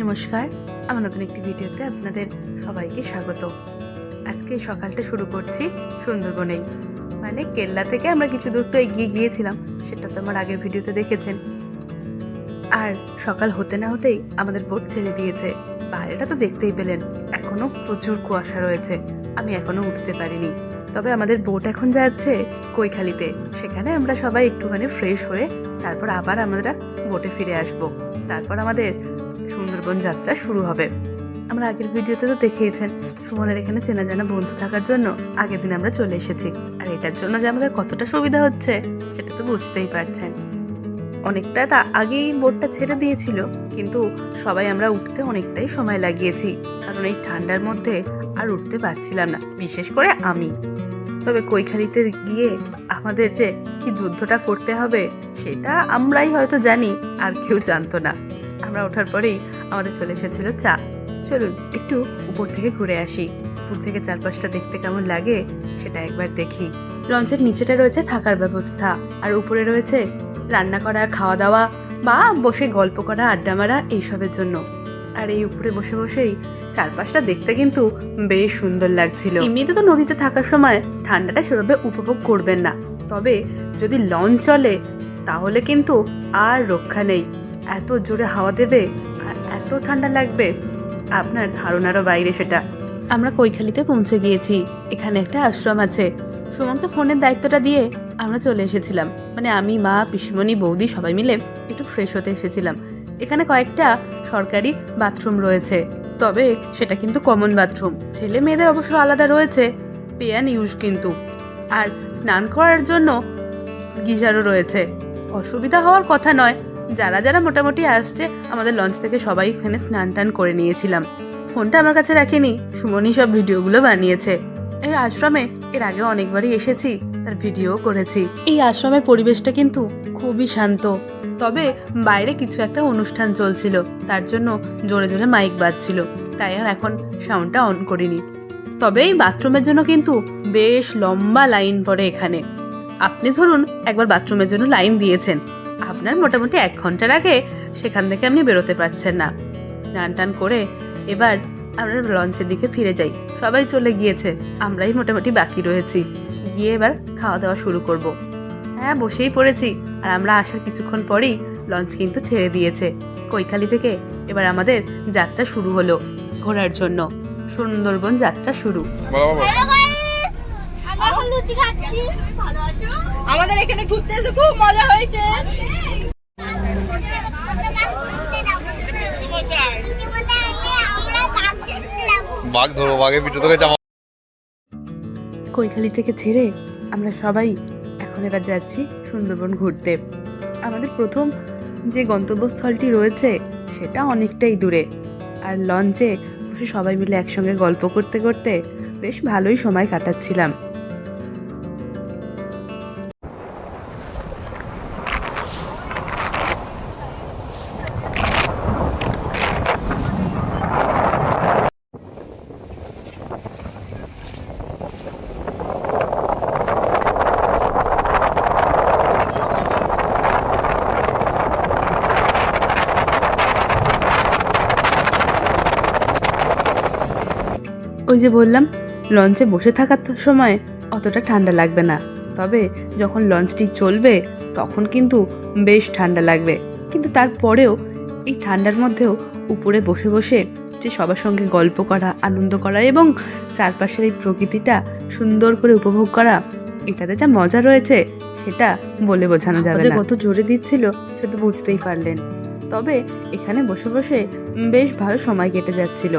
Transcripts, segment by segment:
নমস্কার আমার নতুন একটি ভিডিওতে আপনাদের সবাইকে স্বাগত। আজকে সকালটা শুরু করছি সুন্দরবনেই। মানে কেল্লা থেকে আমরা কিছু দূর তো এগিয়ে গিয়েছিলাম, সেটা তো আমার আগের ভিডিওতে দেখেছেন। আর সকাল হতে না হতেই আমাদের বোট ছেড়ে দিয়েছে। বাইরেটা তো দেখতেই পেলেন, এখনও প্রচুর কুয়াশা রয়েছে। আমি এখনও উঠতে পারিনি। তবে আমাদের বোট এখন যাচ্ছে কৈখালিতে। সেখানে আমরা সবাই একটুখানি ফ্রেশ হয়ে তারপর আবার আমরা বোটে ফিরে আসব। তারপর আমাদের সুন্দরবন যাত্রা শুরু হবে। আমরা আগের ভিডিওতে তো দেখিয়েছেন, সুমনের এখানে চেনা জানা বন্ধু থাকার জন্য আগের দিন আমরা চলে এসেছি। আর এটার জন্য যে আমাদের কতটা সুবিধা হচ্ছে, সেটা তো বুঝতেই পারছেন। অনেকটা তা আগেই বোটটা ছেড়ে দিয়েছিল, কিন্তু সবাই আমরা উঠতে অনেকটাই সময় লাগিয়েছি, কারণ এই ঠান্ডার মধ্যে আর উঠতে পারছিলাম না, বিশেষ করে আমি। তবে কৈখালিতে গিয়ে আমাদের যে কি যুদ্ধটা করতে হবে, সেটা আমরাই হয়তো জানি, আর কেউ জানতো না। আমরা ওঠার পরেই আমাদের চলে এসেছিল চা। চলুন, একটু উপর থেকে ঘুরে আসি। উপর থেকে চারপাশটা দেখতে কেমন লাগে, সেটা একবার দেখি। লঞ্চের নিচেটা রয়েছে থাকার ব্যবস্থা, আর উপরে রয়েছে রান্না করা খাওয়া দাওয়া বা বসে গল্প করা, আড্ডা মারা এইসবের জন্য। আর এই উপরে বসে বসেই চারপাশটা দেখতে কিন্তু বেশ সুন্দর লাগছিল। এমনিতে তো নদীতে থাকার সময় ঠান্ডাটা সেভাবে উপভোগ করবেন না। তবে যদি লঞ্চ চলে, তাহলে কিন্তু আর রক্ষা নেই। এত জোরে হাওয়া দেবে, আর এত ঠান্ডা লাগবে? আপনার ধারণারও বাইরে সেটা। আমরা কৈখালিতে পৌঁছে গিয়েছি। এখানে একটা আশ্রম আছে। সুমনকে ফোনের দায়িত্বটা দিয়ে আমরা চলে এসেছিলাম। মানে আমি, মা, পিসিমণি, বৌদি সবাই মিলে একটু ফ্রেশ হতে এসেছিলাম। এখানে কয়েকটা সরকারি বাথরুম রয়েছে। তবে সেটা কিন্তু কমন বাথরুম ছেলে মেয়েদের অবশ্য আলাদা রয়েছে। পেয়ান ইউজ কিন্তু। আর স্নান করার জন্য গিজারও রয়েছে। অসুবিধা হওয়ার কথা নয়। যারা যারা মোটামুটি আসছে, আমাদের লঞ্চ থেকে সবাই এখানে স্নান টান করে নিয়েছিলাম। ফোনটা আমার কাছে রাখিনি সুমনি সব ভিডিওগুলো বানিয়েছে। এই আশ্রমে, এর আগে অনেকবারই এসেছি, তার ভিডিও করেছি। এই আশ্রমের পরিবেশটা কিন্তু খুবই শান্ত। তবে বাইরে কিছু একটা অনুষ্ঠান চলছিল, তার জন্য জোরে জোরে মাইক বাজছিল, তাই আর এখন সাউন্ডটা অন করিনি। তবে এই বাথরুমের জন্য কিন্তু বেশ লম্বা লাইন পড়ে এখানে। আপনি ধরুন, একবার বাথরুমের জন্য লাইন দিয়েছেন। আপনার মোটামুটি এক ঘণ্টার আগে সেখান থেকে আপনি বেরোতে পারছেন না। স্নান টান করে এবার আমরা লঞ্চের দিকে ফিরে যাই। সবাই চলে গিয়েছে, আমরাই মোটামুটি বাকি রয়েছি। গিয়ে এবার খাওয়া দাওয়া শুরু করব। হ্যাঁ বসেই পড়েছি। আর আমরা আসার কিছুক্ষণ পরেই লঞ্চ কিন্তু ছেড়ে দিয়েছে। কৈখালি থেকে এবার আমাদের যাত্রা শুরু হলো ঘোরার জন্য। সুন্দরবন যাত্রা শুরু। আমাদের এখানে ঘুরতে এসে খুব মজা হয়েছে। বাঘ ধরো বাঘের পিঠে তোকে জামা কৈখালি থেকে ছেড়ে আমরা সবাই এখন এবার যাচ্ছি সুন্দরবন ঘুরতে। আমাদের প্রথম যে গন্তব্যস্থলটি রয়েছে সেটা অনেকটাই দূরে। আর লঞ্চে বসে সবাই মিলে একসঙ্গে গল্প করতে করতে বেশ ভালোই সময় কাটাচ্ছিলাম। ওই যে বললাম লঞ্চে বসে থাকার সময় অতটা ঠান্ডা লাগবে না। তবে যখন লঞ্চটি চলবে তখন কিন্তু বেশ ঠান্ডা লাগবে। কিন্তু তারপরেও এই ঠান্ডার মধ্যেও উপরে বসে বসে যে সবার সঙ্গে গল্প করা আনন্দ করা এবং চারপাশের এই প্রকৃতিটা সুন্দর করে উপভোগ করা এটাতে যা মজা রয়েছে সেটা বলে বোঝানো যাবে না। কত জোরে দিচ্ছিল সে তো বুঝতেই পারলেন। তবে এখানে বসে বসে বেশ ভালো সময় কেটে যাচ্ছিল।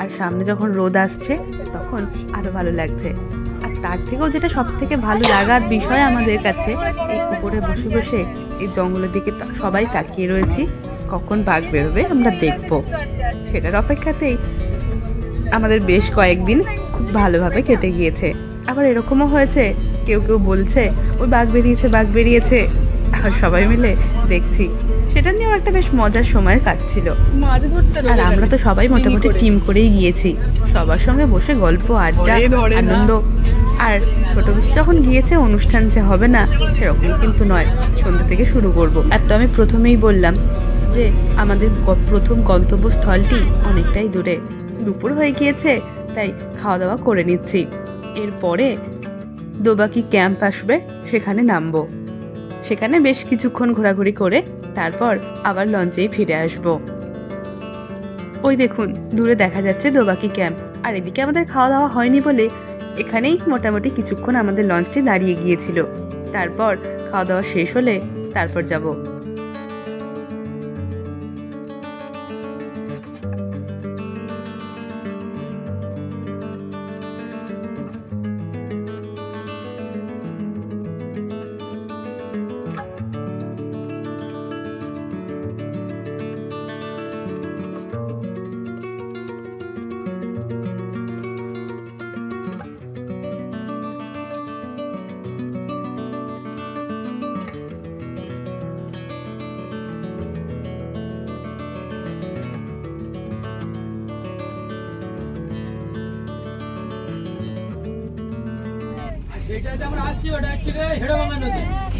আর সামনে যখন রোদ আসছে, তখন আরও ভালো লাগছে। আর তার থেকেও যেটা সব থেকে ভালো লাগার বিষয় আমাদের কাছে, এই উপরে বসে বসে এই জঙ্গলের দিকে সবাই তাকিয়ে রয়েছি, কখন বাঘ বেরোবে আমরা দেখব। সেটার অপেক্ষাতেই আমাদের বেশ কয়েকদিন খুব ভালোভাবে কেটে গিয়েছে। আবার এরকমও হয়েছে, কেউ কেউ বলছে, ওই বাঘ বেরিয়েছে বাঘ বেরিয়েছে। আর সবাই মিলে দেখছি সেটা নিয়েও একটা বেশ মজার সময় কাটছিল। আর আমরা তো সবাই মোটামুটি টিম করেই গিয়েছি। সবার সঙ্গে বসে গল্প আড্ডা। আনন্দ। আর ছোট বেশি যখন গিয়েছে অনুষ্ঠান যে হবে না সেরকম কিন্তু নয়। সন্ধ্যা থেকে শুরু করব। আর তো আমি প্রথমেই বললাম যে আমাদের প্রথম গন্তব্যস্থলটি অনেকটাই দূরে। দুপুর হয়ে গিয়েছে তাই খাওয়া দাওয়া করে নিচ্ছি। এরপরে দোবাকি ক্যাম্প আসবে সেখানে নামবো। সেখানে বেশ কিছুক্ষণ ঘোরাঘুরি করে তারপর আবার লঞ্চেই ফিরে আসব। ওই দেখুন, দূরে দেখা যাচ্ছে দোবাকি ক্যাম্প। আর এদিকে আমাদের খাওয়া দাওয়া হয়নি বলে এখানেই মোটামুটি কিছুক্ষণ আমাদের লঞ্চটি দাঁড়িয়ে গিয়েছিল। তারপর খাওয়া দাওয়া শেষ হলে তারপর যাব।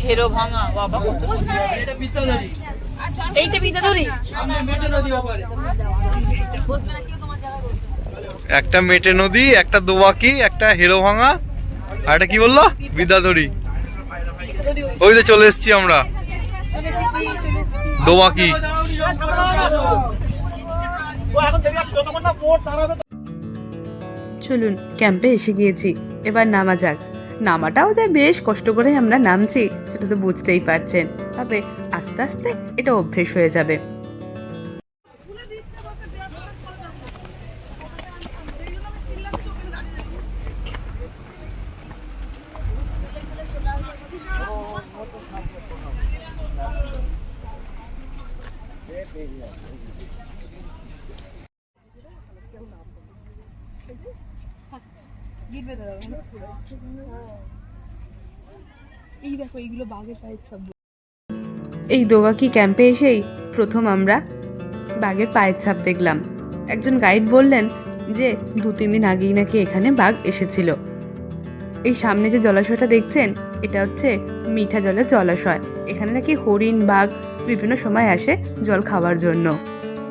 হেরো ভাঙা বাবা। এটা বিদ্যাধরী এইটা বিদ্যাধরী সামনে মেটে নদী ওপারে একটা মেটে নদী একটা দোবাকি একটা হেরো ভাঙা আর এটা কি বলল? বিদ্যাধরী। ওই যে চলে এসেছি আমরা। আসো। চলুন ক্যাম্পে এসে গিয়েছি। এবার নামা যাক। নামাটাও যে বেশ কষ্ট করে আমরা নামছি, সেটা তো বুঝতেই পারছেন। তবে আস্তে আস্তে এটা অভ্যেস হয়ে যাবে। এই দোবাকি ক্যাম্পে এসেই প্রথম আমরা বাঘের পায়ের ছাপ দেখলাম। একজন গাইড বললেন যে, দু, তিন দিন আগেই নাকি এখানে বাঘ এসেছিল। এই সামনে যে জলাশয়টা দেখছেন, এটা হচ্ছে মিঠা জলের জলাশয়। এখানে নাকি হরিণ, বাঘ বিভিন্ন সময় আসে জল খাওয়ার জন্য।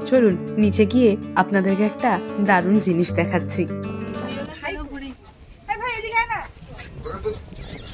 চলুন, নিচে গিয়ে আপনাদেরকে একটা দারুণ জিনিস দেখাচ্ছি।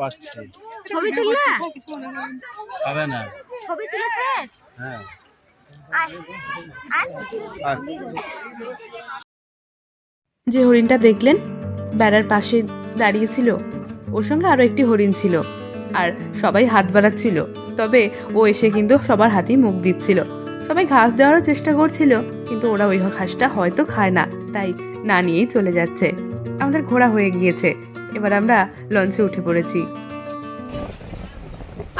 পাচ্ছে। ছবি তুললা? খাবে না। ছবি তুলেছে? হ্যাঁ। যে হরিণটা দেখলেন বেড়ার পাশে দাঁড়িয়েছিল ওর সঙ্গে আরও একটি হরিণ ছিল আর সবাই হাত বাড়াচ্ছিল। তবে ও এসে কিন্তু সবার হাতেই মুখ দিচ্ছিল। সবাই ঘাস দেওয়ারও চেষ্টা করছিল কিন্তু ওরা ওই ঘাসটা হয়তো খায় না তাই না নিয়েই চলে যাচ্ছে। আমাদের ঘোরা হয়ে গিয়েছে। এবার আমরা লঞ্চে উঠে পড়েছি।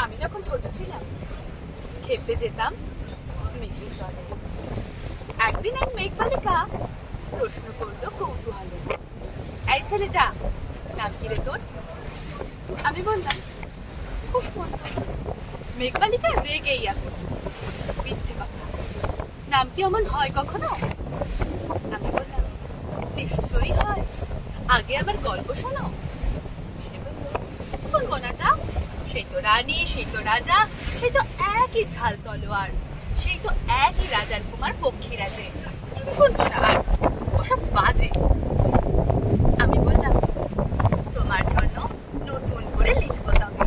আমি যখন ছোট ছিলাম, খেলতে যেতাম একদিন এক মেঘবালিকা প্রশ্ন করল কৌতূহলে, এই ছেলেটা, নাম কি রে তোর? আমি বললাম, খুব মেঘবালিকা রেগেই এখন মিথ্যে কথা নাম কি অমন হয় কখনো? আমি বললাম, নিশ্চয়ই হয়। আগে আমার গল্প শোনো। শুনব না যা। সেই তো রানী সেই তো রাজা সেই তো একই ঢাল তলোয়ার সেই তো একই রাজার কুমার পক্ষী রাজে শুনব না আর, ওসব বাজে আমি বললাম তোমার জন্য নতুন করে লিখব তবে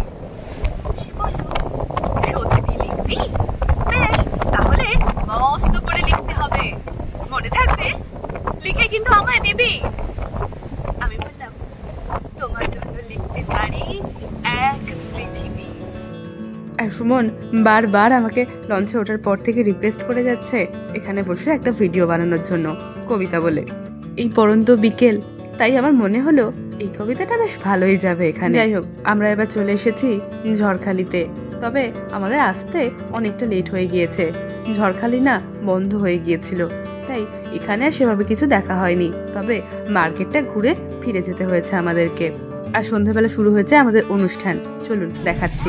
সে বলল সত্যি লিখবি বেশ তাহলে মস্ত করে লিখতে হবে মনে থাকবে লিখে কিন্তু আমায় দিবি আমি বললাম তোমার জন্য লিখতে পারি এক পৃথিবী আর সুমন বারবার আমাকে লঞ্চে ওঠার পর থেকে রিকোয়েস্ট করে যাচ্ছে এখানে বসে একটা ভিডিও বানানোর জন্য কবিতা বলে। এই পরন্ত বিকেল তাই আমার মনে হলো এই কবিতাটা বেশ ভালোই যাবে এখানে। যাই হোক আমরা এবার চলে এসেছি ঝড়খালিতে তবে আমাদের আসতে অনেকটা লেট হয়ে গিয়েছে। ঝড়খালি না বন্ধ হয়ে গিয়েছিল তাই এখানে আর সেভাবে কিছু দেখা হয়নি। তবে মার্কেটটা ঘুরে ফিরে যেতে হয়েছে আমাদেরকে। আর সন্ধ্যাবেলা শুরু হয়েছে আমাদের অনুষ্ঠান। চলুন দেখাচ্ছি।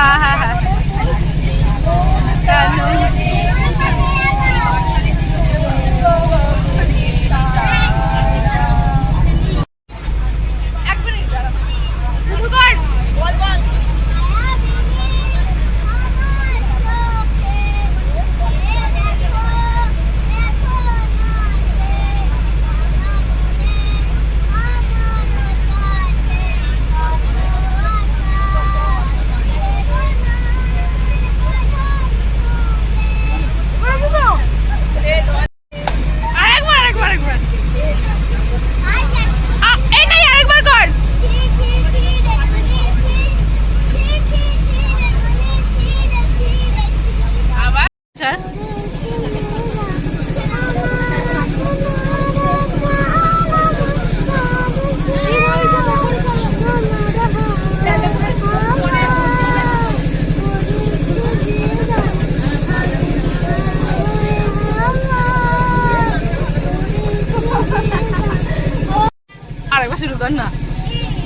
আরেকবার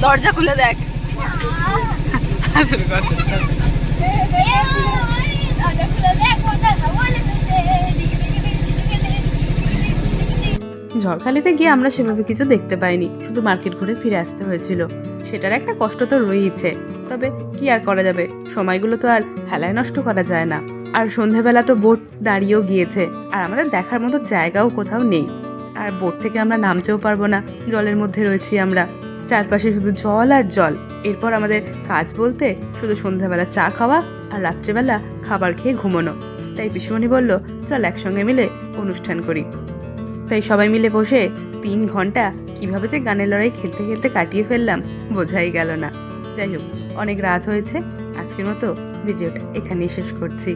দরজা খুলে দেখ। ঝড়খালিতে গিয়ে আমরা সেভাবে কিছু দেখতে পাইনি, শুধু মার্কেট ঘুরে ফিরে আসতে হয়েছিল। সেটার একটা কষ্ট তো রয়েইছে, তবে কি আর করা যাবে? সময়গুলো তো আর হেলায় নষ্ট করা যায় না। আর সন্ধেবেলা তো বোট দাঁড়িয়েও গিয়েছে, আর আমাদের দেখার মতো জায়গাও কোথাও নেই। আর বোট থেকে আমরা নামতেও পারব না, জলের মধ্যে রয়েছি আমরা। চারপাশে শুধু জল আর জল। এরপর আমাদের কাজ বলতে শুধু সন্ধ্যাবেলা চা খাওয়া আর রাত্রেবেলা খাবার খেয়ে ঘুমোনো। তাই পিসুমণি বলল, চল একসঙ্গে মিলে অনুষ্ঠান করি। তাই সবাই মিলে বসে তিন ঘণ্টা কীভাবে যে গানের লড়াই খেলতে খেলতে কাটিয়ে ফেললাম বোঝাই গেল না। যাই হোক, অনেক রাত হয়েছে, আজকের মতো ভিডিওটা এখানেই শেষ করছি।